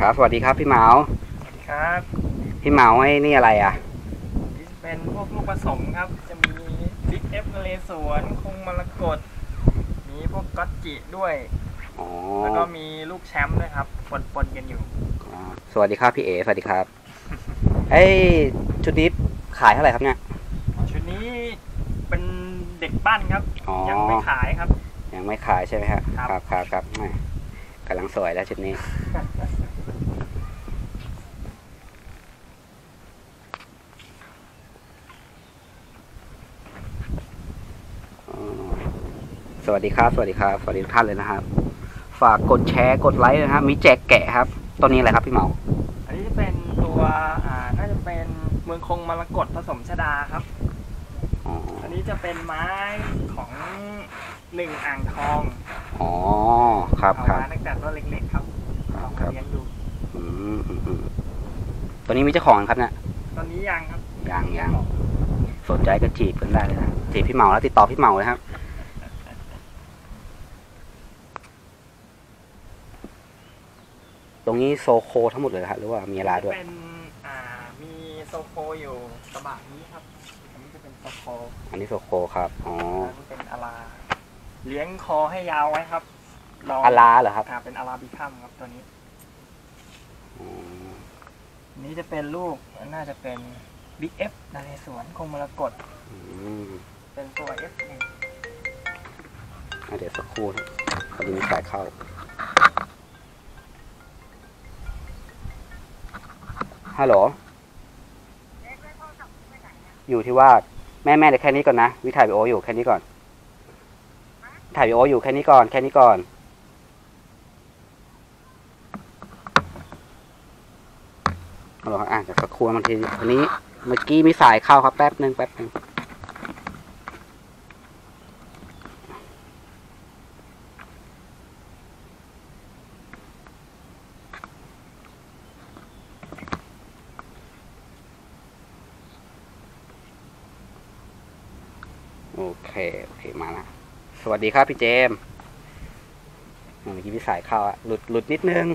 ครับ สวัสดีครับพี่เหมาสวัสดีครับ พี่เหมาไอ้นี่อะไรอะนี่เป็นพวกลูกผสมครับ จะมีบิ๊กเอฟนเรศวรคงมรกตมีพวกก๊อตจิด้วยอ๋อแล้วก็มีลูกแชมป์ด้วยครับปนปนๆกันอยู่อ่าสวัสดีครับพี่เอ สวัสดีครับ เอ้ยชุดนี้ขายเท่าไหร่ครับเนี่ย ชุดนี้เป็นเด็กปั้นครับอ๋อยังไม่ขายครับ ยังไม่ขายใช่ไหมครับ ครับครับครับครับแหม่กำลังสวยแล้วชุดนี้ อ๋อ สวัสดีครับ สวัสดีครับ สวัสดีทุกท่านเลยนะครับ ฝากกดแชร์ กดไลค์นะครับ มีแจกแกะครับต้นนี้อะไรครับพี่เหมา อันนี้จะเป็นตัวอ่าน่าจะเป็นเมืองคงมรกตผสมชดาครับ อ๋อ อันนี้จะเป็นไม้ของหนึ่งอ่างทองอ๋อ ครับเอาครับ มาตั้งแต่ตัวเล็กๆครับลองครับ เลี้ยงดู อืมอืมอืมตัวนี้มีเจ้าของยังครับเนี่ย ตอนนี้ยังครับยังยัง สนใจก็จีบกันได้เลยนะจีบพี่เหมาแล้วติดต่อพี่เหมาเลยครับ ตรงนี้โซโคทั้งหมดเลยครับหรือว่ามีอะไรด้วยเป็นอ่ามีโซโคอยู่กระบะนี้ครับอันนี้จะเป็นโซโคอันนี้โซโคครับอ๋ออันนี้เป็นอาราเลี้ยงคอให้ยาวไว้ครับลงอาลาเหรอครับอ่าเป็นอาราบิคัมครับตัวนี้อ๋ออันนี้จะเป็นลูกน่าจะเป็นบิ๊กเอฟนาเรศวรคงมรกตอืมเป็นตัวเอฟหนึ่งอะเดี๋ยวสักครู่นะพอดีมีสายเข้า ฮัลโหลอยู่ที่ว่าแม่แม่เดี๋ยวแค่นี้ก่อนนะวิถ่ายวีโออยู่แค่นี้ก่อน ถ่ายวีโออยู่แค่นี้ก่อน แค่นี้ก่อนฮัลโหลอ่านจากสักครู่บางทีวันนี้เมื่อกี้มีสายเข้าครับแป๊บหนึ่งแป๊บหนึ่ง โอเค โอเค มาละส วัสดีครับพี่เจมเมื่อกี้พี่สายเข้าอะหลุดหลุดนิดนึง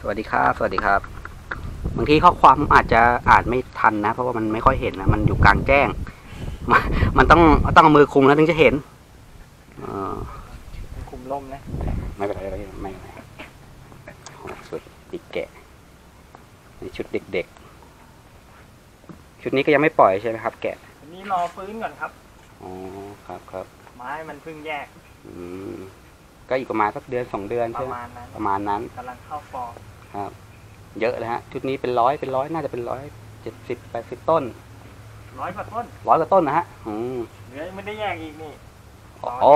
สวัสดีครับ สวัสดีครับ บางทีข้อความอาจจะอ่านไม่ทันนะ เพราะว่ามันไม่ค่อยเห็นนะ มันอยู่กลางแจ้ง มันมันต้องต้องเอามือคุมแล้วถึงจะเห็นเออเป็นคุมล่มนะ ไม่เป็นไรไม่เป็นไรไม่เป็นไรโอ้สุดปีกแกะในชุดเด็กๆ ชุดนี้ก็ยังไม่ปล่อยใช่ไหมครับ แกะอันนี้รอฟื้นก่อนครับอ๋อครับครับไม้มันเพิ่งแยก อืมก็อีกประมาณสักเดือนสองเดือนปใช่ระไหมมาณนั้นประมาณนั้นกำลังเข้าฟอร์มครับ เยอะเลยฮะ ชุดนี้เป็นร้อยเป็นร้อยน่าจะเป็นร้อยเจ็ดสิบแปดสิบต้น ร้อยกว่าต้นร้อยกว่าต้นนะฮะอืมเหลือไม่ได้แยกอีกนี่โอ้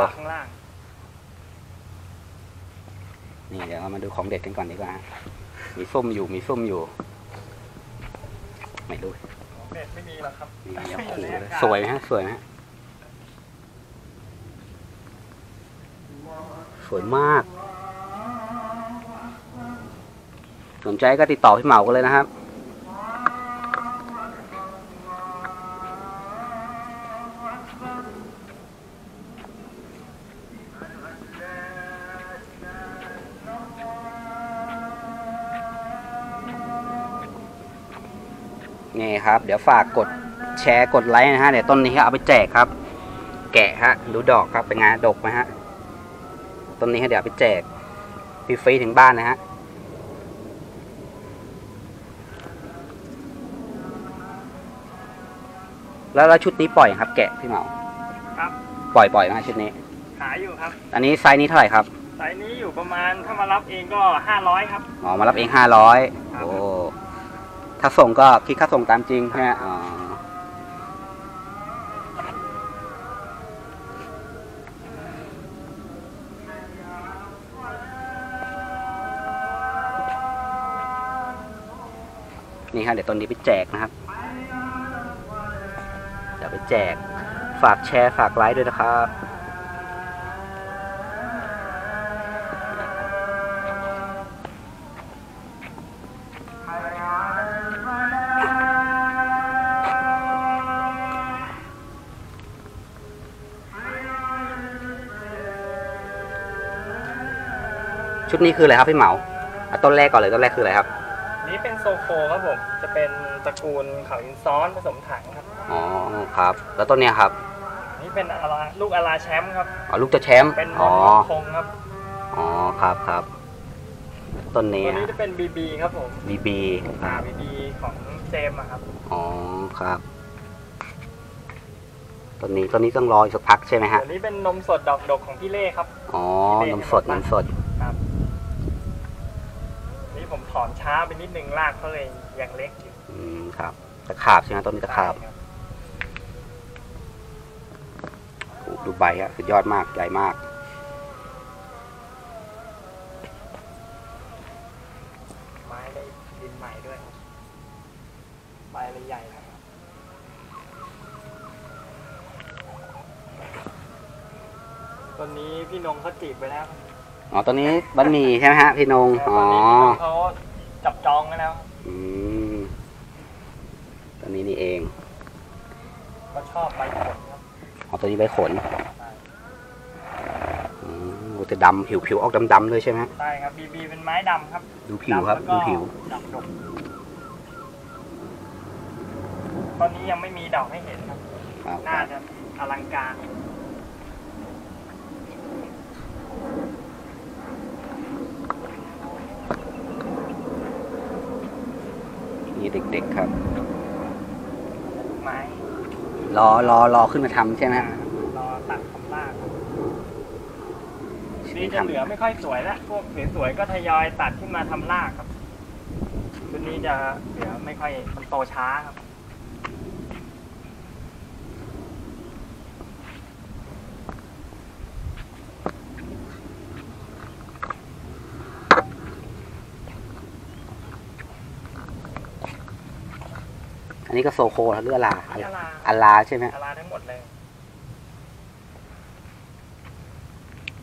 ต่แยกกระบะข้างล่างนี่เดี๋ยวเรามาดูของเด็ดกันก่อนดีกว่าฮะมีส้มอยู่มีส้มอยู่ ไม่รู้ของเด็ดไม่มีหรอกครับนี่ยังอยู่ขู่ในเลยอากาศสวยไหมฮะสวยไหมฮะสวยมาก สนใจก็ติดต่อพี่เหมากันเลยนะครับ เดี๋ยวฝากกดแชร์กดไลค์นะฮะเดี๋ยวต้นนี้เอาไปแจกครับ แกะฮะดูดอกครับเป็นไงดกไหมฮะต้นนี้เดี๋ยวเอาไปแจกฟรีๆถึงบ้านนะฮะแล้วแล้วชุดนี้ปล่อยครับ แกะพี่เหมาครับ ปล่อยปล่อยนะชุดนี้ ขายอยู่ครับ อันนี้ไซส์นี้เท่าไหร่ครับไซส์นี้อยู่ประมาณถ้ามารับเองก็500ครับอ๋อมารับเองห้าร้อยครับโอ้ ถ้าส่งก็คิดค่าส่งตามจริงใช่ไหมอ๋อนี่ครับเดี๋ยวต้นนี้ไปแจกนะครับ เดี๋ยวไปแจก ฝากแชร์ฝากไลค์ด้วยนะครับ ชุดนี้คืออะไรครับพี่เหมาเอาต้นแรกก่อนเลยต้นแรกคืออะไรครับ นี้เป็นโซโคครับผม จะเป็นตระกูลเขาอินซ้อนผสมถังครับอ๋อครับ แล้วต้นเนี้ยครับนี่เป็นอาราลูกอาราแชมป์ครับ อ๋อลูกจะแชมป์เป็นอ๋อคงครับอ๋อครับครับต้นนี้ตัวนี้จะเป็นบีบีครับผมบีบีครับบีบีของเจมส์อะครับอ๋อครับต้นนี้ต้นนี้ต้องรออีกสักพักใช่ไหมฮะตัวนี้เป็นนมสดดอกดกของพี่เล่ครับอ๋อนมสดนมสด ครับนี่ผมถอนช้าไปนิดนึงรากเขาเลยยังเล็กอยู่อืมครับตะขาบใช่ไหมต้นนี้ตะขาบใช่ครับโอ้ดูใบฮะสุดยอดมากใหญ่มากไม้ได้ดินใหม่ด้วยครับใบเลยใหญ่นะครับต้นนี้พี่นงเขาจีบไปแล้วครับ อ๋อต้นนี้บันหมี่ใช่ไหมฮะพี่นงตอ๋ออนนี้พี่นงเขาจับจองกันแล้วอืมต้นนี้นี่เองก็ชอบใบผลครับอ๋อต้นนี้ใบขนใช่อืมโอ้แต่ดำผิวผิวออกดำๆเลยใช่ไหมฮะใช่ครับบีบีเป็นไม้ดำครับ ดูผิวครับดำดูแล้วก็ผิวดำดกตอนนี้ยังไม่มีดอกให้เห็นครับครับน่าจะอลังการ เด็ก ๆครับลูกไม้รอรอรอขึ้นมาทำใช่ไหมฮะรอตัดคำลากครับชุดนี่นี้จะทำเหลือไม่ค่อยสวยแล้วพวกสวยๆก็ทยอยตัดขึ้นมาทำลากครับชุดนี้จะเหลือไม่ค่อยมันโตช้าครับ นนี้ก็โซโคหรืออลานี่อลาอลาใช่ไหมอลาทั้งหมดเลย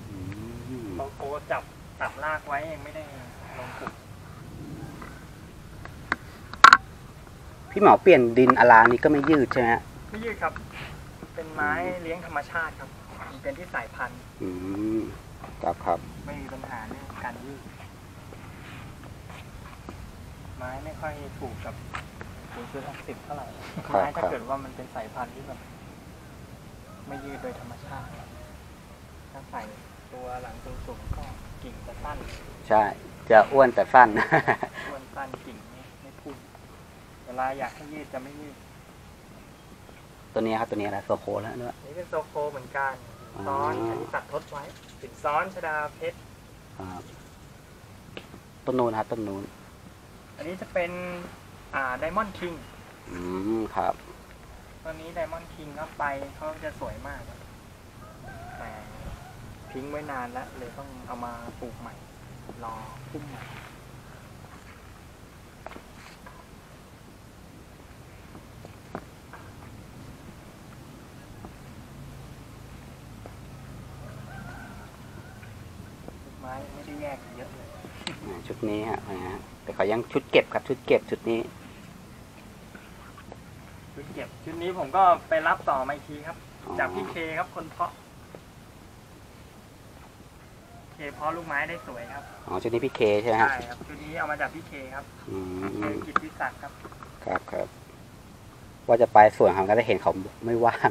อืมโลโก้จับตัดลากไว้เองไม่ได้ลงกลุ่มพี่เหมาเปลี่ยนดินอลานี่ก็ไม่ยืดใช่ไหมฮะไม่ยืดครับ เป็นไม้เลี้ยงธรรมชาติครับมันเป็นที่สายพันธุ์อืมครับครับ ไม่มีปัญหาเรื่องการยืดไม้ไม่ค่อยถูกกับ ปุ๋ยชุดหกสิบเท่าไหร่ครับไม้ถ้าครับเกิดว่ามันเป็นสายพันธุ์ที่แบบไม่ยืดโดยธรรมชาติถ้าใส่ตัวหลังสูงๆก็กิ่งจะสั้น ใช่ จะอ้วนแต่สั้น อ้วนสั้นกิ่งไม่ไม่พุ่งเวลาอยากให้ยืดจะไม่ยืด ตัวนี้ครับตัวนี้อะไรโซโคแล้วเนื้อนี่เป็นโซโคเหมือนกันอ๋อซ้อนอันนี้ตัดทดไว้สินซ้อนชดาเพชรครับต้นนูนครับต้นนูน อันนี้จะเป็น อ่าไดมอนด์คิงอืมครับตอนนี้ไดมอนด์คิงเข้าไปเขาจะสวยมากครับแต่ทิ้งไว้นานแล้วเลยต้องเอามาปลูกใหม่ รอพุ่มใหม่ต้นไม้ไม่ได้แยกเยอะเลยอ่าชุดนี้ฮะนะฮะแต่เขายังชุดเก็บครับชุดเก็บชุดนี้ ชุดเก็บชุดนี้ผมก็ไปรับต่อมาอีกทีครับอ๋อจากพี่เคครับคนเพาะเคเพาะลูกไม้ได้สวยครับอ๋อชุดนี้พี่เคใช่ไหมฮะใช่ครับชุดนี้เอามาจากพี่เคครับอืเคมกิตติศักดิ์ครับครับครับ ว่าจะไปสวนเขาก็ได้เห็นเขาไม่ว่าง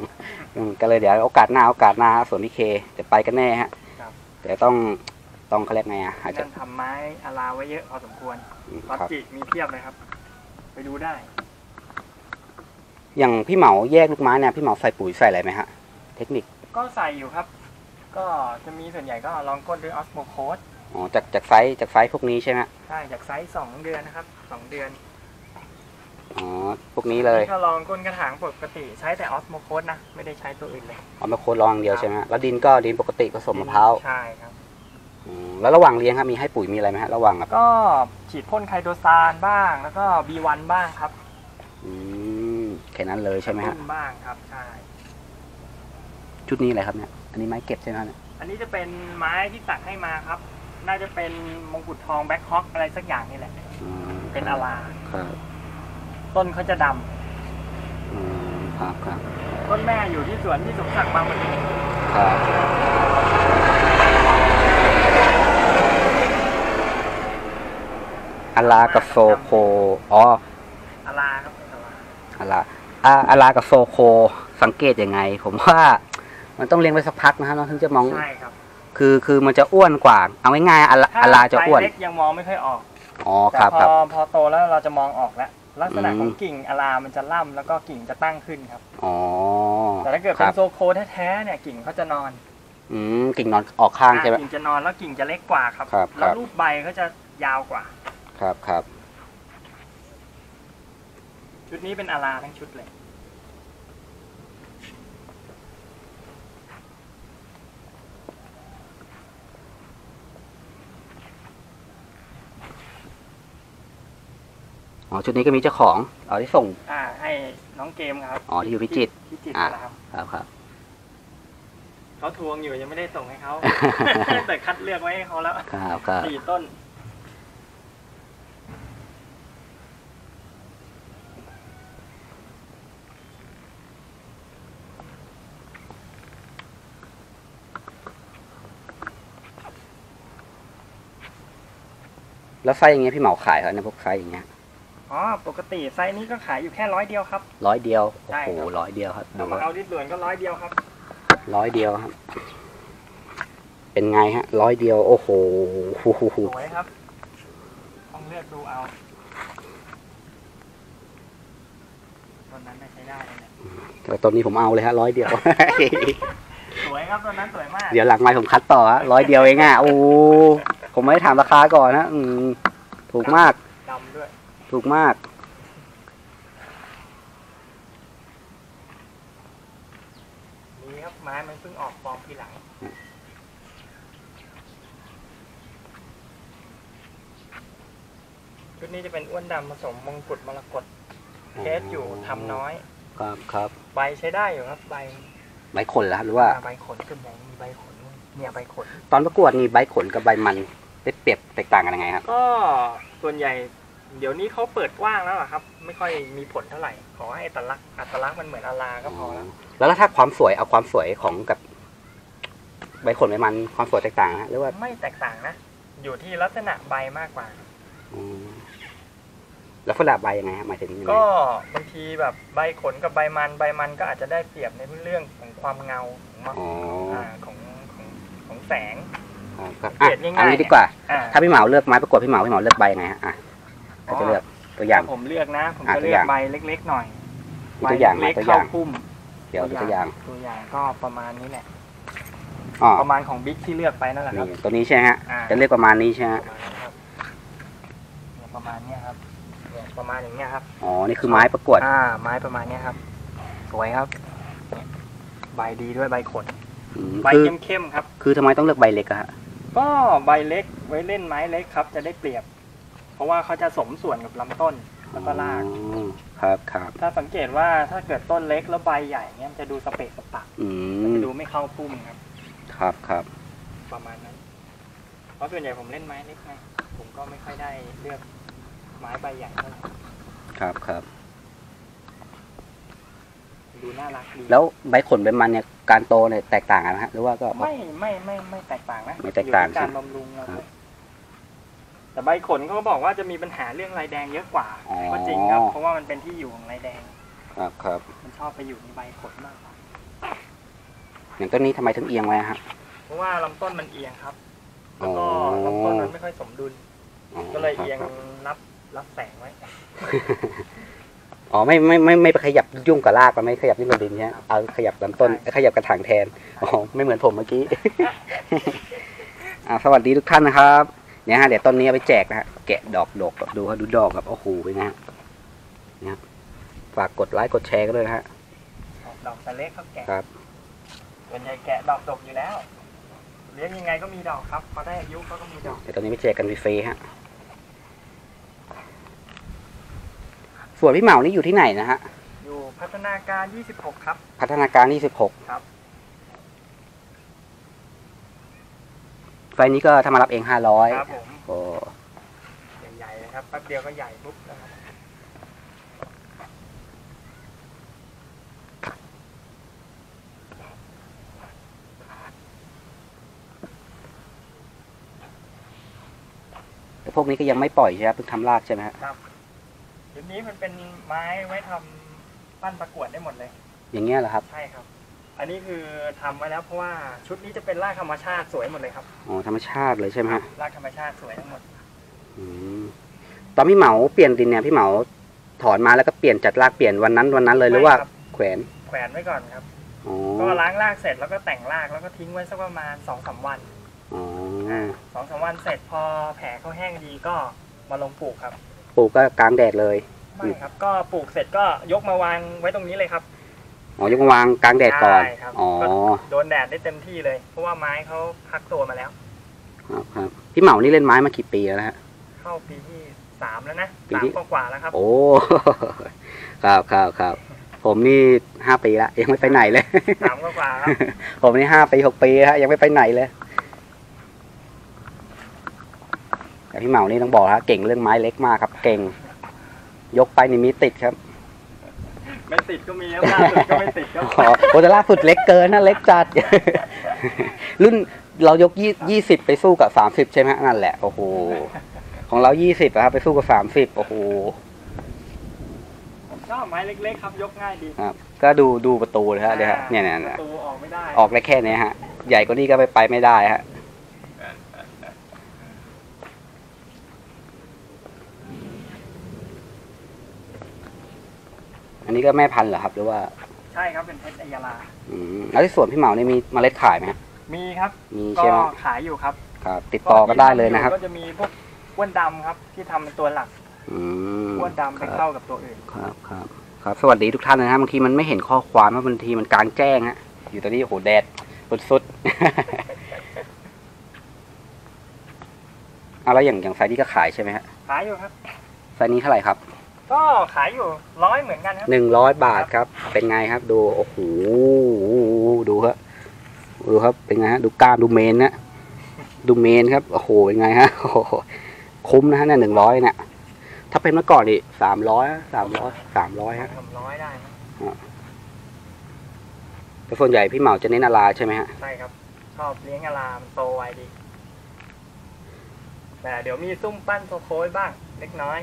อืมก็เลยเดี๋ยวโอกาสหน้าโอกาสหน้าสวนพี่เคจะไปกันแน่ฮะครับแต่ต้องต้องเขาเรียกไงอะอาจจะนั่นทำไม้อาราไว้เยอะพอสมควรอืมวัดครับ จิมีเพียบเลยครับ ไปดูได้ อย่างพี่เหมาแยกลูกไม้เนี่ยพี่เหมาใส่ปุ๋ยใส่อะไรไหมฮะ เทคนิคก็ใส่อยู่ครับ ก็จะมีส่วนใหญ่ก็ลองก้นด้วยออสโมโคสอ๋อจากจากไซส์จากไซส์พวกนี้ใช่ไหมฮะใช่จากไซส์สองเดือนนะครับสองเดือนอ๋อพวกนี้เลยนี่ก็ลองก้นกระถางปกติใช้แต่ออสโมโคสนะไม่ได้ใช้ตัวอื่นเลยเอามาโคดลองอย่างเดียวใช่ไหมฮะแล้วดินก็ดินปกติผสมมะพร้าวใช่ครับ อืมแล้วระหว่างเลี้ยงครับมีให้ปุ๋ยมีอะไรไหมฮะระหว่างแบบก็ฉีดพ่นไคโตซานบ้าง แล้วก็ B1 บ้างครับอืม แค่นั้นเลยใช่ไหมฮะรุ่นบ้างครับใช่ชุดนี้อะไรครับเนี่ยอันนี้ไม้เก็บใช่ไหมฮะเนี่ยอันนี้จะเป็นไม้ที่ตักให้มาครับ น่าจะเป็นมงกุฎทองแบ็คฮอคอะไรสักอย่างนี่แหละอืมเป็นอาราครับต้นเขาจะดอืมครับครับำต้นแม่อยู่ที่สวนที่สมศักดิ์บางปะอินครับอาลากับโซโคอ๋ออาลาครับเป็นอาลาอาลา อาอาลากับโซโค สังเกตยังไง ผมว่ามันต้องเลี้ยงไว้สักพักนะครับน้องถึงจะมอง ใช่ครับคือคือมันจะอ้วนกว่า เอาง่ายๆอาลาถ้าอาลาจะอ้วน ไซส์เล็กยังมองไม่ค่อยออก อ๋อคแต่รับพครับอพอโตแล้วเราจะมองออกแล้วลักษณะอืมของกิ่งอาลามันจะล่ำแล้วก็กิ่งจะตั้งขึ้นครับ อ๋อแต่ถ้าเกิดคเป็นรับโซโคแท้ๆเนี่ยกิ่งเขาจะนอนอืมกิ่งนอนออกข้างใช่ไหมกิ่งจะนอนแล้วกิ่งจะเล็กกว่าครับ ครับแล้วครับ รูปใบเขาจะยาวกว่า ครับครับ ชุดนี้เป็นอาลาทั้งชุดเลย อ๋อ ชุดนี้ก็มีเจ้าของอ๋อที่ส่ง อ่า ให้น้องเกมครับ อ๋อ ที่อยู่พิจิตรพิจิตรอ่านะครับครับครับ เขาทวงอยู่ยังไม่ได้ส่งให้เขา แต่คัดเลือกไว้ให้เขาแล้วครับครับสี่ต้น แล้วไส้อย่างเงี้ยพี่เหมาขายเขาเนี่ยพวกไส้อย่างเงี้ยอ๋อปกติไซส์นี้ก็ขายอยู่แค่ร้อยเดียวครับ ร้อยเดียวโอ้ใช่โหครับร้อยเดียวครับดูเอามาเอาที่ด่วนก็ร้อยเดียวครับร้อยเดียวครับ เป็นไงฮะร้อยเดียว โอ้โหสวยครับต้องเลือกดูเอาต้นนั้นน่าใช้ได้เลยเนี่ยแต่ตอนนี้ผมเอาเลยฮะร้อยเดียวสวยครับต้นนั้นสวยมาก เดี๋ยวหลังไม้ผมคัดต่อฮะร้อยเดียวเองอะโอ้โห ผมไม่ได้ถามราคาก่อนนะอืมถูกมาก ดำด้วย ถูกมาก นี่ครับไม้มันเพิ่งออกฟอร์มทีหลัง ชุดนี้จะเป็นอ้วนดำผสมมงกุฎมรกตเทสอยู่ทำน้อย ครับครับ ใบใช้ได้อยู่ครับ ใบใบขนแล้วครับหรือว่า ใบขนส่วนใหญ่มีใบขน เนี่ยใบขน ตอนประกวดนี่ใบขนกับใบมัน ได้เปรียบแตกต่างกันยังไงครับ ก็ส่วนใหญ่เดี๋ยวนี้เขาเปิดกว้างแล้วอะครับ ไม่ค่อยมีผลเท่าไหร่ ขอให้อัตลักษณ์อัตลักษณ์มันเหมือนอาลาก็พอแล้ว แล้วถ้าความสวยเอาความสวยของกับใบขนใบมันความสวยแตกต่างนะหรือว่าไม่แตกต่างนะ อยู่ที่ลักษณะใบมากกว่า อืมแล้วฝรั่งใบยังไงครับหมายถึงยังไงก็บางทีแบบใบขนกับใบมันใบมันก็อาจจะได้เปรียบในเรื่องของความเงาของมันอ๋อ อ่าของของของแสง ครับครับเกลียดง่ายๆอันนี้ดีกว่า อ่า ถ้าพี่เหมาเลือกไม้ประกวดพี่เหมาพี่เหมาเลือกใบยังไงฮะอะอาจจะเลือกตัวอย่าง ถ้าผมเลือกนะ ผมอะจะตัวเลืออกย่างใบเล็ก ๆ หน่อยมีตัวอย่างไหมใบเล็กตัวอเข้าย่าง พุ่มเดี๋ยวดูตัวอย่างตัวอย่างก็ประมาณนี้แหละ อ๋อประมาณของบิ๊กที่เลือกไปนั่นแหละคนี่รับ ตัวนี้ใช่ไหมฮะอ่า จะเลือกประมาณนี้ใช่ไหมฮะประมาณนี้ครับเนี่ยประมาณอย่างเนี้ยครับ อ๋อนี่คือไม้ประกวดอ่า ไม้ประมาณเนี้ยครับ สวยครับเนี่ยใบดีด้วยใบขนอืมใบคือเข้มๆครับ คือทำไมต้องเลือกใบเล็กอะฮะ ก็ใบเล็กไว้เล่นไม้เล็กครับ จะได้เปรียบ เพราะว่าเขาจะสมส่วนกับลำต้นแล้วก็รากอ๋อครับครับถ้าสังเกตว่าถ้าเกิดต้นเล็กแล้วใบใหญ่เนี้ยมันจะดูสเปะสปะอืมันมจะดูไม่เข้าพุ่มครับ ครับครับประมาณนั้น เพราะส่วนใหญ่ผมเล่นไม้เล็กไงผมก็ไม่ค่อยได้เลือกไม้ใบใหญ่เท่าไหร่ครับครับ ดูน่ารักดีแล้วใบขนใบมันเนี่ย การโตเนี่ยแตกต่างกันไหมฮะหรือว่าก็ ไม่ไม่ไม่ไม่แตกต่างนะไม่แตกต่างอยู่ที่การใช่ไหมบำรุงเราครับด้วยแต่ใบขนเขาก็บอกว่าจะมีปัญหาเรื่องลายแดงเยอะกว่าอ๋อ ก็จริงครับเพราะว่ามันเป็นที่อยู่ของลายแดง ครับครับมันชอบไปอยู่ในใบขนมากกว่าอย่างต้นนี้ทำไมถึงเอียงไว้ฮะ เพราะว่าลำต้นมันเอียงครับ แล้วก็อ๋อลำต้นมันไม่ค่อยสมดุล ก็เลยเอียงครับรับรับแสงไว้ อ๋อไม่ไม่ไม่ไม่ไปขยับยุ่งกับรากมันไม่ขยับยุ่งกับดินใช่ไหมเอาขยับลำต้นขยับกระถางแทนอ๋อไม่เหมือนผมเมื่อกี้อ่าสวัสดีทุกท่านนะครับเนี่ยฮะเดี๋ยวต้นนี้เอาไปแจกนะฮะแกะดอกดกดูฮะดูดอกแบบโอ้โหเป็นไงฮะเนี่ยฝากกดไลค์กดแชร์กันด้วยนะฮะออกดอกแต่เล็กเขาแกะครับส่วนใหญ่แกะดอกดกอยู่แล้วเลี้ยงยังไงก็มีดอกครับพอได้อายุเขาก็มีดอกเดี๋ยวตอนนี้ไปแจกกันฟรีๆฮะ ส่วนพี่เหมานี่อยู่ที่ไหนนะฮะ อยู่พัฒนาการ 26 ครับ พัฒนาการ 26 ครับ ไฟล์นี้ก็ถ้ามารับเอง 500ครับผมโอ้ใหญ่ๆนะครับแป๊บเดียวก็ใหญ่ปุ๊บนะครับแต่พวกนี้ก็ยังไม่ปล่อยใช่ไหมครับเพิ่งทำรากใช่ไหมฮะชุ ดนี้มันเป็นไม้ไว้ทำปั้นประกวดได้หมดเลย อย่างเงี้ยเหรอครับ ใช่ครับ อันนี้คือทำไว้แล้วเพราะว่าชุดนี้จะเป็นรากธรรมชาติสวยหมดเลยครับ อ๋อธรรมชาติเลยใช่ไหมฮะรากธรรมชาติสวยทั้งหมด อืม ตอนพี่เหมาเปลี่ยนดินเนี่ยพี่เหมาถอนมาแล้วก็เปลี่ยนจัดรากเปลี่ยนวันนั้นวันนั้นเลยหรือว่าไม่ครับแขวน แขวนไว้ก่อนครับอ๋อก็ล้างรากเสร็จแล้วก็แต่งรากแล้วก็ทิ้งไว้สักประมาณสองสามวันอ๋อสองสามวันเสร็จพอแผลเขาแห้งดีก็มาลงปลูกครับ ปลูกก็กลางแดดเลยไม่ครับก็ปลูกเสร็จก็ยกมาวางไว้ตรงนี้เลยครับอ๋อยกมาวางกลางแดดก่อนใช่ครับอ๋อก็โดนแดดได้เต็มที่เลย เพราะว่าไม้เขาพักตัวมาแล้ว ครับครับพี่เหมานี่เล่นไม้มากี่ปีแล้วนะฮะเข้าปีที่สามแล้วนะปีสามที่กว่าๆแล้วครับ โอ้ครับครับครับผมนี่ห้าปีละยังไม่ไปไหนเลยสามกว่าๆครับผมนี่ห้าปีหกปีฮะยังไม่ไปไหนเลย แต่ พี่เหมานี่ต้องบอกฮะเก่งเรื่องไม้เล็กมากครับ เก่ง ยกไปนี่มีติดครับ ไม่ติดก็มีครับล่าสุดก็ไม่ติดครับอ๋อโอแต่ล่าสุดเล็กเกินนะเล็กจัด รุ่นเรายกยี่ยี่สิบไปสู้กับสามสิบใช่ไหมฮะนั่นแหละโอ้โหของเรายี่สิบครับไปสู้กับสามสิบโอ้โหผมชอบไม้เล็กๆครับยกง่ายดีครับ ก็ดูดูประตูเลยฮะเดี๋ยวฮะเนี่ยเนี่ยปเนี่ยระตูออกไม่ได้ออกได้แค่เนี้ยฮะ ใหญ่กว่านี้ก็ไปไปไม่ได้ฮะ อันนี้ก็แม่พันธุ์เหรอครับ หรือว่า ใช่ครับเป็นเพชรอัยยาลา อืมแล้วที่สวนพี่เหมานี่มีเมล็ดขายไหมฮะ มีครับ มีก็ใช่ไหมขายอยู่ครับครับ ติดต่อก็ได้เลยนะครับ ก็จะมีพวกอ้วนดำครับ ที่ทำเป็นตัวหลักอืมอ้วนดำไปครับเข้ากับตัวอื่น ครับครับ ครับ สวัสดีทุกท่านนะฮะบางทีมันไม่เห็นข้อความเพราะบางทีมันกลางแจ้งฮะ อยู่ตอนนี้โอ้โหแดดสุดๆ เอาแล้วอย่างอย่างไซส์นี้ก็ขายใช่ไหมฮะ ขายอยู่ครับไซส์นี้เท่าไหร่ครับ ก็ขายอยู่ร้อยเหมือนกันครับหนึ่งร้อยบาทครับ เป็นไงครับ ดูโอ้โหดูครับดูครับเป็นไงฮะดูกล้ามดูเมนนะดูเมนครับโอ้โหเป็นไงฮะโอ้โหคุ้มนะฮะเนี่ยหนึ่งร้อยเนี่ยถ้าเป็นเมื่อก่อนนี่สามร้อยสามร้อยสามร้อยฮะทำร้อยได้นะแต่ส่วนใหญ่พี่เหมาจะเน้นอาราใช่ไหมฮะใช่ครับชอบเลี้ยงอารามนโตไวดีแต่เดี๋ยวมีซุ่มปั้นโซโค้ยบ้าง เล็กน้อย